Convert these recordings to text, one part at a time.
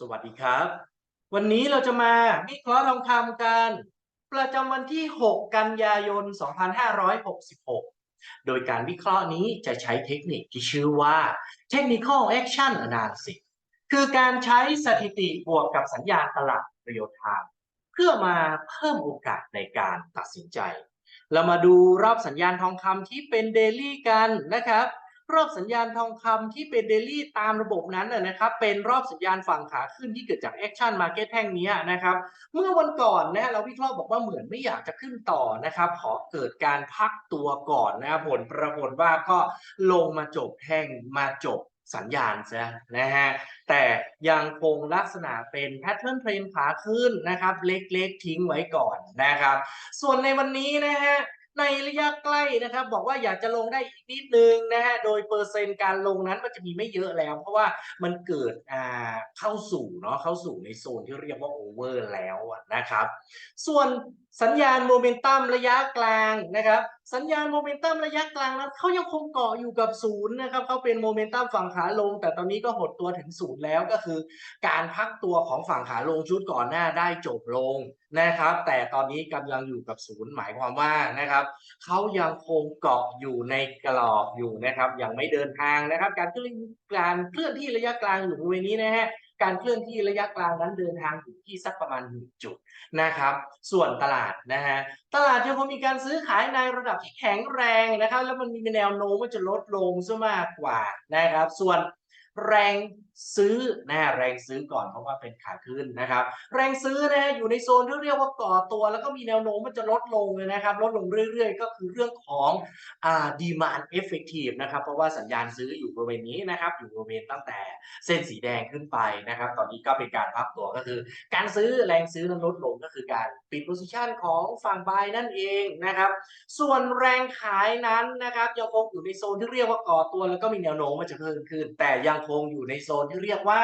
สวัสดีครับ วันนี้เราจะมาวิเคราะห์ทองคำกัน ประจำวันที่ 6 กันยายน 2566 โดยการวิเคราะห์นี้จะใช้เทคนิคที่ชื่อว่า Technical Action Analysis คือการใช้สถิติบวกกับสัญญาณตลาดเรียลไทม์เพื่อมาเพิ่มโอกาสในการตัดสินใจ เรามาดูรอบสัญญาณทองคำที่เป็นเดลี่กันนะครับ รอบสัญญาณทองคำที่เป็นเดลี่ตามระบบนั้นนะครับ เป็นรอบสัญญาณฝั่งขาขึ้นที่เกิดจากแอคชั่นมาเก็ตแท่งนี้นะครับ เมื่อวันก่อนนะเราวิเคราะห์บอกว่าเหมือนไม่อยากจะขึ้นต่อนะครับ ขอเกิดการพักตัวก่อนนะครับผลปรากฏว่าก็ลงมาจบแท่งมาจบสัญญาณซะนะฮะแต่ยังคงลักษณะเป็นแพทเทิร์นเทรนขาขึ้นนะครับ เล็กๆทิ้งไว้ก่อนนะครับ ส่วนในวันนี้นะฮะ ในระยะใกล้นะครับ บอกว่าอยากจะลงได้อีกนิดนึงนะฮะโดยเปอร์เซ็นต์การลงนั้นมันจะมีไม่เยอะแล้ว เพราะว่ามันเกิดอ่าเข้าสู่เนาะเข้าสู่ในโซนที่เรียกว่าโอเวอร์แล้วนะครับ ส่วน สัญญาณโมเมนตัมระยะกลางนะครับ สัญญาณโมเมนตัมระยะกลางนั้นเขายังคงเกาะอยู่กับศูนย์นะครับเขาเป็นโมเมนตัมฝั่งขาลง แต่ตอนนี้ก็หดตัวถึงศูนย์แล้วก็คือ การพักตัวของฝั่งขาลงชุดก่อนหน้าได้จบลงนะครับ แต่ตอนนี้กำลังอยู่กับศูนย์หมายความว่านะครับเขายังคงเกาะอยู่ในกรอบอยู่นะครับยังไม่เดินทางนะครับ การเคลื่อนการเคลื่อนที่ระยะกลางอยู่บริเวณนี้นะฮะ การเคลื่อนที่ระยะกลางนั้นเดินทางอยู่ที่สักประมาณหนึ่งจุดนะครับ ส่วนตลาดนะฮะตลาดยังคงมีการซื้อขายในระดับที่แข็งแรงนะครับ แล้วมันมีแนวโน้มว่าจะลดลงซะมากกว่านะครับ ส่วนแรง ซื้อนะแรงซื้อก่อนเพราะว่าเป็นขาขึ้นนะครับ แรงซื้อนะฮะอยู่ในโซนที่เรียกว่าก่อตัว แล้วก็มีแนวโน้มมันจะลดลงเลยนะครับ ลดลงเรื่อยๆ ก็คือเรื่องของอ่า demand effective นะครับ เพราะว่าสัญญาณซื้ออยู่บริเวณนี้นะครับ อยู่บริเวณตั้งแต่เส้นสีแดงขึ้นไปนะครับ ตอนนี้ก็เป็นการพักตัวก็คือ การซื้อแรงซื้อนั้นลดลงก็คือการปิด position ของฝั่ง buy นั่นเองนะครับ ส่วนแรงขายนั้นนะครับยังคงอยู่ในโซนที่เรียกว่าก่อตัว แล้วก็มีแนวโน้มว่าจะเพิ่มขึ้น แต่ยังคงอยู่ในโซนที่เรียกว่า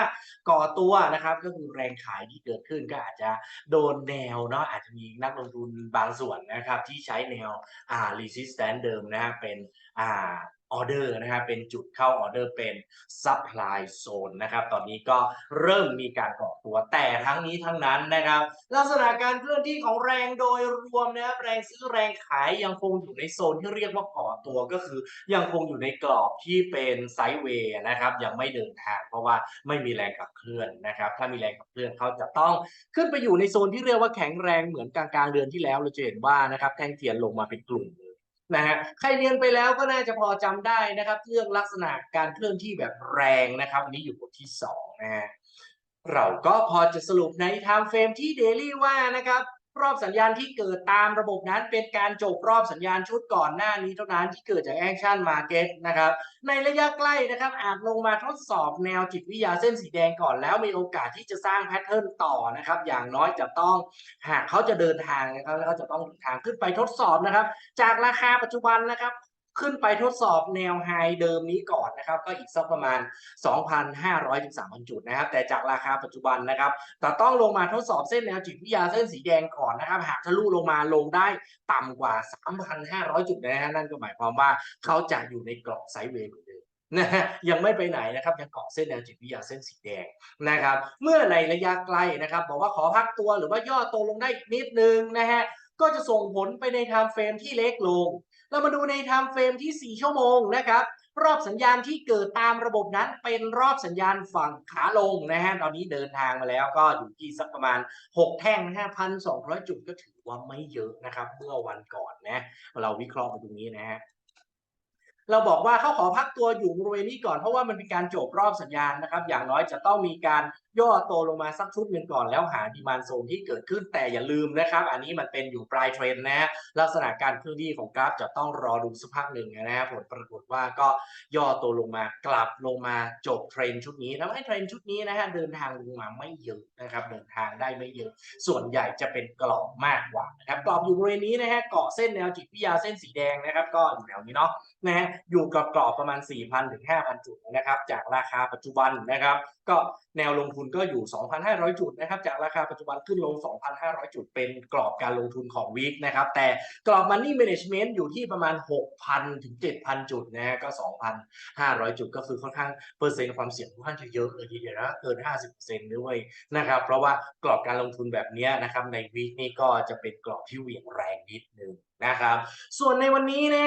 ก่อตัวนะครับ ก็คือแรงขายที่เกิดขึ้นก็อาจจะโดนแนวเนาะอาจจะมีนักลงทุนบางส่วนนะครับ ที่ใช้แนวอ่า resistance เดิมนะฮะเป็นอ่า ออเดอร์นะครับเป็นจุดเข้าออเดอร์เป็น supply zone นะครับตอนนี้ก็เริ่มมีการก่อตัวแต่ทั้งนี้ทั้งนั้นนะครับ ลักษณะการเคลื่อนที่ของแรงโดยรวมนะครับแรงซื้อแรงขายยังคงอยู่ในโซนที่เรียกว่าก่อตัวก็คือ ยังคงอยู่ในกรอบที่เป็นไซด์เวย์นะครับยังไม่เดินทาง เพราะว่าไม่มีแรงขับเคลื่อนนะครับ ถ้ามีแรงขับเคลื่อนเขาจะต้องขึ้นไปอยู่ในโซนที่เรียกว่าแข็งแรงเหมือนกลางกลางๆเดือนที่แล้วเราจะเห็นว่านะครับแท่งเทียนลงมาเป็นกลุ่มเลย นะฮะใครเรียนไปแล้วก็น่าจะพอจำได้นะครับ เรื่องลักษณะการเคลื่อนที่แบบแรงนะครับอันนี้อยู่บทที่สองนะฮะเราก็พอจะสรุปในไทม์เฟรมที่เดลี่ว่านะครับ รอบสัญญาณที่เกิดตามระบบนั้นเป็นการจบรอบสัญญาณชุดก่อนหน้านี้เท่านั้นที่เกิดจากแอคชั่นมาเก็ตนะครับ ในระยะใกล้นะครับอาจลงมาทดสอบแนวจิตวิทยาเส้นสีแดงก่อนแล้วมีโอกาสที่จะสร้างแพทเทิร์นต่อนะครับ อย่างน้อยจะต้องหากเขาจะเดินทางนะครับแล้วเขาจะต้องเดินทางขึ้นไปทดสอบนะครับ จากราคาปัจจุบันนะครับ ขึ้นไปทดสอบแนวไฮเดิมนี้ก่อนนะครับ ก็อีกสักประมาณ 2,500ถึง3,000 จุดนะครับ แต่จากราคาปัจจุบันนะครับ แต่ต้องลงมาทดสอบเส้นแนวจิตวิทยาเส้นสีแดงก่อนนะครับ หากทะลุลงมาลงได้ต่ำกว่า 3,500 จุดนะฮะนั่นก็หมายความว่าเขาจะอยู่ในกรอบไซด์เวย์เหมือนเดิมนะฮะยังไม่ไปไหนนะครับยังเกาะเส้นแนวจิตวิทยาเส้นสีแดงนะครับ เมื่อในระยะไกลนะครับ บอกว่าขอพักตัวหรือว่าย่อตัวลงได้อีกนิดนึงนะฮะก็จะส่งผลไปในไทม์เฟรมที่เล็กลง เรามาดูในไทม์เฟรมที่ 4 ชั่วโมงนะครับ รอบสัญญาณที่เกิดตามระบบนั้นเป็นรอบสัญญาณฝั่งขาลงนะฮะตอนนี้เดินทางมาแล้วก็อยู่ที่สักประมาณ 6 แท่งนะฮะพันสองร้อยจุดก็ถือว่าไม่เยอะนะครับ เมื่อวันก่อนนะ เราวิเคราะห์ไปตรงนี้นะฮะเราบอกว่าเขาขอพักตัวอยู่บริเวณนี้ก่อนเพราะว่ามันเป็นการจบรอบสัญญาณนะครับ อย่างน้อยจะต้องมีการ ย่อตัวลงมาสักชุดหนึ่งก่อนแล้วหาดีมานโซนที่เกิดขึ้นแต่อย่าลืมนะครับ อันนี้มันเป็นอยู่ปลายเทรนด์นะฮะลักษณะการเคลื่อนที่ของกราฟจะต้องรอดูสักพักหนึ่งนะฮะผลปรากฏว่าก็ย่อตัวลงมากลับลงมาจบเทรนด์ชุดนี้ทำให้เทรนด์ชุดนี้นะฮะเดินทางลงมาไม่เยอะนะครับเดินทางได้ไม่เยอะ ส่วนใหญ่จะเป็นกรอบมากกว่านะครับกรอบอยู่บริเวณนี้นะฮะเกาะเส้นแนวจิตวิทยาเส้นสีแดงนะครับ ก็อยู่แถวนี้เนาะนะฮะอยู่กับกรอบประมาณ4,000ถึง5,000จุดนะครับจากราคาปัจจุบันนะครับ ก็แนวลงทุนนก็อยู่ 2,500 จุดนะครับ จากราคาปัจจุบันขึ้นลง 2,500 จุดเป็นกรอบการลงทุนของวีคนะครับ แต่กรอบ Money Management อยู่ที่ประมาณ 6,000 ถึง 7,000 จุดนะฮะก็ 2,500 จุดก็คือค่อนข้างเปอร์เซ็นต์ความเสี่ยงค่อนข้างจะเยอะเลยทีเดียวนะเกิน 50%ด้วยนะครับ เพราะว่ากรอบการลงทุนแบบนี้นะครับในวีคนี้ก็จะเป็นกรอบที่เหวี่ยงแรงนิดนึงนะครับ ส่วนในวันนี้นะ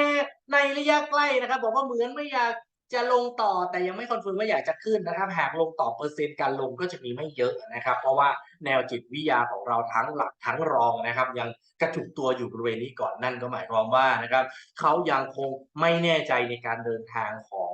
ในระยะใกล้นะครับ บอกว่าเหมือนไม่อยาก จะลงต่อแต่ยังไม่คอนเฟิร์มว่าอยากจะขึ้นนะครับ หากลงต่อเปอร์เซ็นต์การลงก็จะมีไม่เยอะนะครับ เพราะว่าแนวจิตวิทยาของเราทั้งหลักทั้งรองนะครับ ยังกระจุกตัวอยู่บริเวณนี้ก่อนนั่นก็หมายความว่านะครับเขายังคงไม่แน่ใจในการเดินทางของ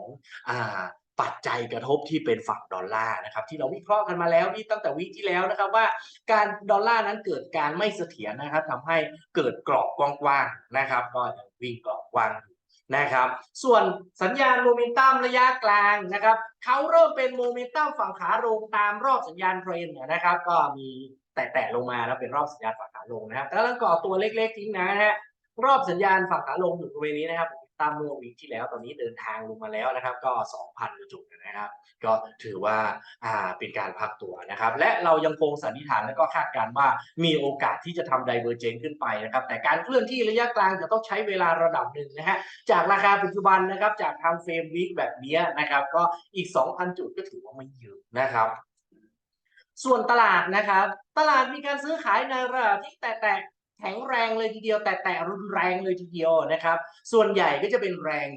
อ่าปัจจัยกระทบที่เป็นฝั่งดอลลาร์นะครับที่เราวิเคราะห์กันมาแล้วนี่ตั้งแต่วิที่แล้วนะครับว่าการดอลลาร์นั้นเกิดการไม่เสถียรนะครับทำให้เกิดกรอบกว้างๆนะครับก็ยังวิ่งกรอบกว้างอยู่ นะครับ ส่วนสัญญาณโมเมนตัมระยะกลางนะครับเขาเริ่มเป็นโมเมนตัมฝั่งขาลงตามรอบสัญญาณเทรนด์นะครับ ก็มีแตะๆลงมาแล้วเป็นรอบสัญญาณฝั่งขาลงนะครับกำลังก่อตัวเล็กๆทิ้งนะฮะรอบสัญญาณฝั่งขาลงอยู่บริเวณนี้นะครับ ตามเมื่อวีคที่แล้วตอนนี้เดินทางลงมาแล้วนะครับ ก็ 2,000จุดนะครับ ก็ถือว่าอ่าเป็นการพักตัวนะครับ และเรายังคงสันนิษฐานและก็คาดการณ์ว่ามีโอกาสที่จะทำไดเวอร์เจนขึ้นไปนะครับ แต่การเคลื่อนที่ระยะกลางจะต้องใช้เวลาระดับหนึ่งนะฮะจากราคาปัจจุบันนะครับจากทางเฟรมวีคแบบนี้นะครับ ก็อีก 2,000 จุดก็ถือว่าไม่เยอะนะครับส่วนตลาดนะครับ ตลาดมีการซื้อขายในระดับที่แตะ แข็งแรงเลยทีเดียว แต่แต่รุนแรงเลยทีเดียวนะครับ ส่วนใหญ่ก็จะเป็นแรง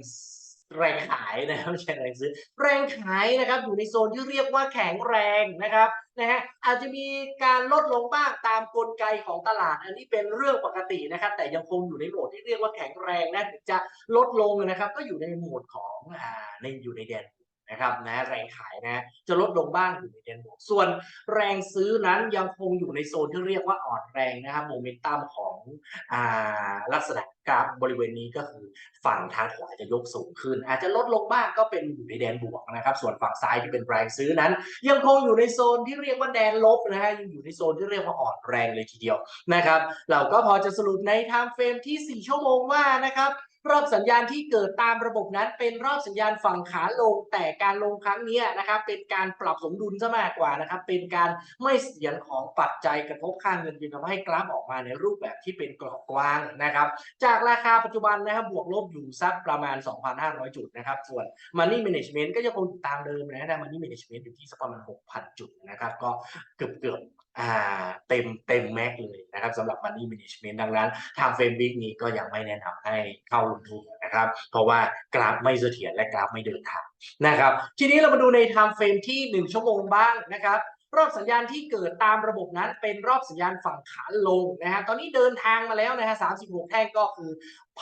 แรงขายนะครับไม่ใช่แรงซื้อแรงขายนะครับอยู่ในโซนที่เรียกว่าแข็งแรงนะครับนะฮะอาจจะมีการลดลงบ้างตามกลไกของตลาด อันนี้เป็นเรื่องปกตินะครับ แต่ยังคงอยู่ในโหมดที่เรียกว่าแข็งแรงนะถึงจะลดลงนะครับ ก็อยู่ในโหมดของอ่าในอยู่ในแดนบว นะครับนะแรงขายนะจะลดลงบ้างอยู่ในแดนบวกส่วนแรงซื้อนั้นยังคงอยู่ในโซนที่เรียกว่าอ่อนแรงนะครับโมเมนตัมของอ่าลักษณะกราฟบริเวณนี้ก็คือฝั่งทางขวาจะยกสูงขึ้น อาจจะลดลงบ้างก็เป็นอยู่ในแดนบวกนะครับ ส่วนฝั่งซ้ายที่เป็นแรงซื้อนั้น ยังคงอยู่ในโซนที่เรียกว่าแดนลบนะฮะยังอยู่ในโซนที่เรียกว่าอ่อนแรงเลยทีเดียวนะครับ เราก็พอจะสรุปในไทม์เฟรมที่ 4 ชั่วโมงว่านะครับ รอบสัญญาณที่เกิดตามระบบนั้น เป็นรอบสัญญาณฝั่งขาลง แต่การลงครั้งนี้นะครับ เป็นการปรับสมดุลซะมากกว่านะครับ เป็นการไม่เสียรของปัจจัยกระทบค่าเงินจึงทำให้กราฟออกมาในรูปแบบที่เป็นกรอบกว้างนะครับ จากราคาปัจจุบันนะครับบวกลบอยู่สักประมาณ 2,500 จุดนะครับ ส่วน Money Management ก็ยังคงตามเดิมนะ Money Management อยู่ที่สักประมาณ 6,000 จุดนะครับ ก็เกือบเกือบๆอ่าเต็มเต็มแม็กเลย นะครับสำหรับ Money Management ดังนั้น ทางเฟรมวิกนี้ก็ยังไม่แนะนำให้เข้าลงทุนนะครับ เพราะว่ากราฟไม่เสถียรและกราฟไม่เดินทางนะครับ ทีนี้เรามาดูในไทม์เฟรมที่ 1 ชั่วโมงบ้างนะครับรอบสัญญาณที่เกิดตามระบบนั้นเป็นรอบสัญญาณฝั่งขาลงนะฮะ ตอนนี้เดินทางมาแล้วนะฮะสาแท่งก็คือ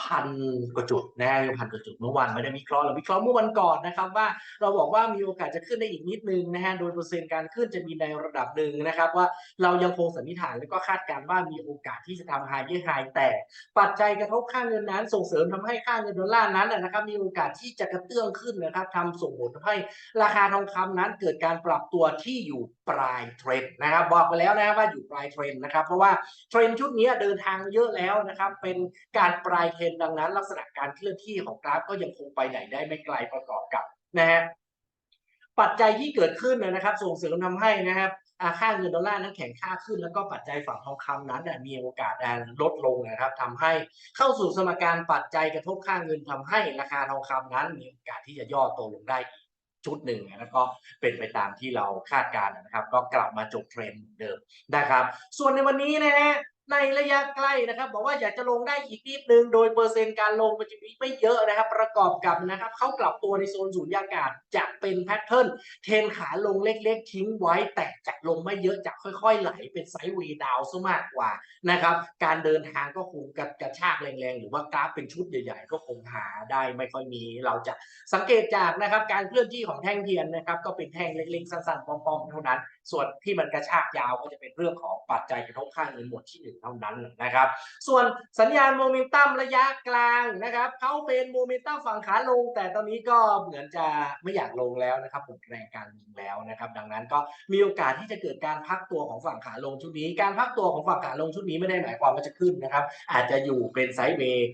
พันกว่าจุดนะพันกว่าจุดเมื่อวานไม่ได้วิเคราะห์เราวิเคราะห์เมื่อวันก่อนนะครับว่าเราบอกว่ามีโอกาสจะขึ้นได้อีกนิดนึงนะฮะโดยเปอร์เซ็นต์การขึ้นจะมีในระดับหนึ่งนะครับ ว่าเรายังคงสันนิษฐานและก็คาดการณ์ว่ามีโอกาสที่จะทำไฮยี่ไฮแต่ปัจจัยกระทบค่าเงินนั้น ส่งเสริมทำให้ค่าเงินดอลลาร์นั้นนะครับมีโอกาสที่จะกระเตื้องขึ้นนะครับทำส่งผลทำให้ราคาทองคำนั้นเกิดการปรับตัวที่อยู่ปลายเทรนด์นะครับบอกไปแล้วนะว่าอยู่ปลายเทรนด์นะครับเพราะว่าเทรนด์ชุดนี้เดินทางเยอะแล้วนะครับเป็นการปลายเทรนด์ดังนั้น ลักษณะการเคลื่อนที่ของกราฟก็ยังคงไปไหนได้ไม่ไกลประกอบกับนะฮะปัจจัยที่เกิดขึ้นนะครับ ส่งเสริมทำให้นะครับค่าเงินดอลลาร์นั้นแข็งค่าขึ้น แล้วก็ปัจจัยฝั่งทองคำนั้นนะมีโอกาสลดลงนะครับทำให้เข้าสู่สมการปัจจัยกระทบค่าเงินทำให้ราคาทองคำนั้น มีโอกาสที่จะย่อตัวลงได้อีกชุดหนึ่งแล้วก็เป็นไปตามที่เราคาดการณ์นะครับ ก็กลับมาจบเทรนด์เหมือนเดิมนะครับ ส่วนในวันนี้นะฮะ ในระยะใกล้นะครับ บอกว่าอยากจะลงได้อีกนิดนึง โดยเปอร์เซ็นต์การลงมันจะมีไม่เยอะนะครับ ประกอบกับนะครับเขากลับตัวในโซนสูญญากาศจะเป็นแพทเทิร์นเทนขาลงเล็กๆ ทิ้งไว้ แต่จะลงไม่เยอะจะค่อยๆ ไหลเป็นไซด์เวย์ดาวซะมากกว่านะครับ การเดินทางก็คงกระกระชากแรงๆ หรือว่ากราฟเป็นชุดใหญ่ๆ ก็คงหาได้ไม่ค่อยมี เราจะสังเกตจากนะครับการเคลื่อนที่ของแท่งเทียนนะครับก็เป็นแท่งเล็กๆสั้นๆปอมๆเท่านั้นส่วนที่มันกระชากยาวก็จะเป็นเรื่องของปัจจัยกระทบค่าเงินหมวดที่หนึ่งเท่านั้นนะครับ ส่วนสัญญาณโมเมนตัมระยะกลางนะครับเขาเป็นโมเมนตัมฝั่งขาลง แต่ตอนนี้ก็เหมือนจะไม่อยากลงแล้วนะครับหมดแรงการลงแล้วนะครับ ดังนั้นก็มีโอกาสที่จะเกิดการพักตัวของฝั่งขาลงชุดนี้ การพักตัวของฝั่งขาลงชุดนี้ไม่ได้หมายความว่าจะขึ้นนะครับ อาจจะอยู่เป็นไซด์เวย์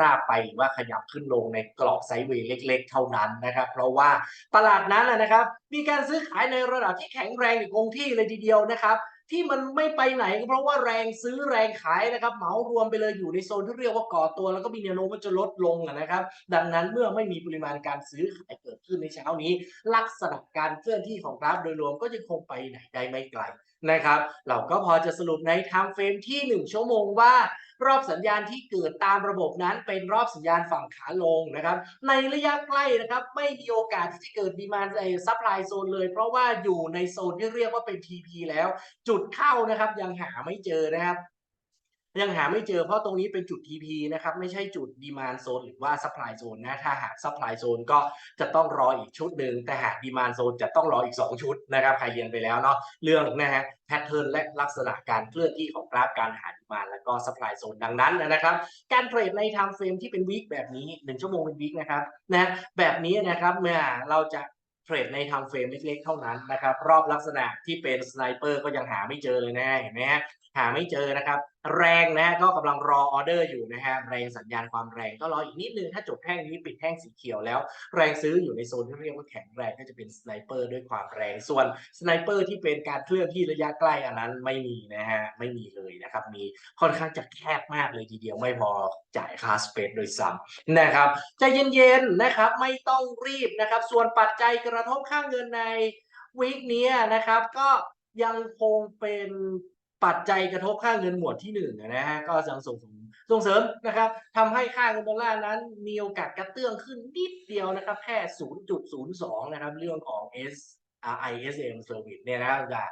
ราบๆไปหรือว่าขยับขึ้นลงในกรอบไซด์เวย์เล็ก ๆ เท่านั้นนะครับ เพราะว่าตลาดนั้นนะนะครับ มีการซื้อขายในระดับที่แข็งแรงอยู่คงที่เลยทีเดียวนะครับ ที่มันไม่ไปไหนก็เพราะว่าแรงซื้อแรงขายนะครับ เหมารวมไปเลยอยู่ในโซนที่เรียกว่าก่อตัว แล้วก็มีแนวโน้มว่าจะลดลงนะครับ ดังนั้นเมื่อไม่มีปริมาณการซื้อขายเกิดขึ้นในเช้านี้ ลักษณะการเคลื่อนที่ของกราฟโดยรวมก็ยังคงไปไหนได้ไม่ไกล นะครับ เราก็พอจะสรุปในไทม์เฟรมที่ 1 ชั่วโมงว่ารอบสัญญาณที่เกิดตามระบบนั้นเป็นรอบสัญญาณฝั่งขาลงนะครับ ในระยะใกล้นะครับไม่มีโอกาสที่จะเกิดดีมานไอซัพพลายโซนเลย เพราะว่าอยู่ในโซนที่เรียกว่าเป็น TP แล้ว จุดเข้านะครับยังหาไม่เจอนะครับ ยังหาไม่เจอเพราะตรงนี้เป็นจุด TP นะครับ ไม่ใช่จุดดีมานโซนหรือว่าซัพพลายโซนนะ ถ้าหากซัพพลายโซนก็จะต้องรออีกชุดหนึ่งแต่หากดีมานโซนจะต้องรออีก 2 ชุดนะครับใครเรียนไปแล้วเนาะเรื่องนะฮะแพทเทิร์นและลักษณะการเคลื่อนที่ของกราฟการหาดีมานแล้วก็ซัพพลายโซนดังนั้นนะครับ การเทรดในไทม์เฟรมที่เป็นวีคแบบนี้ 1 ชั่วโมงเป็นวีคนะครับนะแบบนี้นะครับเมื่อเราจะเทรดในทม์เฟรมเล็กๆ เท่านั้นนะครับ รอบลักษณะที่เป็นสไนเปอร์ก็ยังหาไม่เจอเลยนะเห็นไหมฮะ หาไม่เจอนะครับ แรงนะก็กำลังรอออเดอร์อยู่นะฮะแรงสัญญาณความแรงก็รออีกนิดนึงถ้าจบแท่งนี้ปิดแท่งสีเขียวแล้ว แรงซื้ออยู่ในโซนที่เรียกว่าแข็งแรงก็จะเป็นสไนเปอร์ด้วยความแรงส่วนสไนเปอร์ที่เป็นการเคลื่อนที่ระยะใกล้อันนั้นไม่มีนะฮะไม่มีเลยนะครับ มีค่อนข้างจะแคบมากเลยทีเดียวไม่พอจ่ายค่าสเปซโดยซ้ำนะครับใจเย็นๆนะครับไม่ต้องรีบนะครับ ส่วนปัจจัยกระทบค่างเงินในวีคนี้นะครับก็ยังคงเป็น ปัจจัยกระทบค่าเงินหมวดที่หนึ่งนะฮะก็ส่งส่งส่งเสริมนะครับทำให้ค่าเงินดอลลาร์นั้นมีโอกาสกระเตื้องขึ้นนิดเดียวนะครับแค่ 0.02 นะครับเรื่องของ S ISM Service เนี่ยนะจะ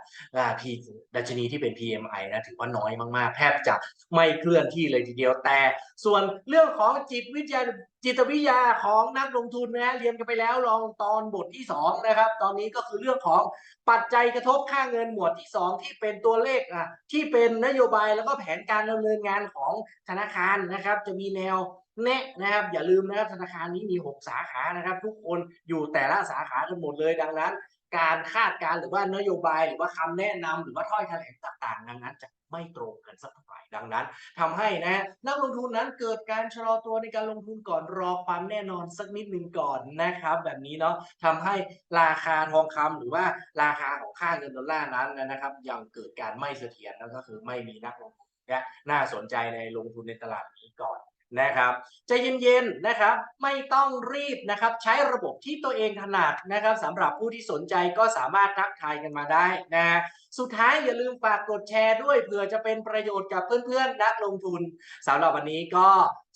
พีดัชนีที่เป็น PMI นะถือว่าน้อยมากๆ แทบจะไม่เคลื่อนที่เลยทีเดียวแต่ ส่วนเรื่องของจิตวิทยาจิตวิทยาของนักลงทุนนะเรียนกันไปแล้วลองตอนบทที่ 2 นะครับ ตอนนี้ก็คือเรื่องของปัจจัยกระทบค่าเงินหมวดที่ 2 ที่เป็นตัวเลขอะที่เป็นนโยบายแล้วก็แผนการดำเนินงานของธนาคารนะครับ จะมีแนวแนะนะครับอย่าลืมนะครับธนาคารนี้มี 6 สาขานะครับ ทุกคนอยู่แต่ละสาขากันหมดเลยดังนั้น การคาดการหรือว่านโยบายหรือว่าคำแนะนำหรือว่าถ้อยแถลงต่างๆดังนั้นจะไม่ตรงกันสักเท่าไหร่ดังนั้นทำให้นะนักลงทุนนั้นเกิดการชะลอตัวในการลงทุนก่อนรอความแน่นอนสักนิดหนึ่งก่อนนะครับ แบบนี้เนาะทำให้ราคาทองคำหรือว่าราคาของค่าเงินดอลลาร์นั้นนะครับ ยังเกิดการไม่เสถียรนั่นก็คือไม่มีนักลงทุนและน่าสนใจในลงทุนในตลาดนี้ก่อน นะครับใจเย็นๆนะครับไม่ต้องรีบนะครับใช้ระบบที่ตัวเองถนัดนะครับสำหรับผู้ที่สนใจก็สามารถทักทายกันมาได้นะสุดท้ายอย่าลืมฝากกดแชร์ด้วยเผื่อจะเป็นประโยชน์กับเพื่อนๆนักลงทุนสำหรับวันนี้ก็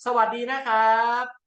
สวัสดีนะครับ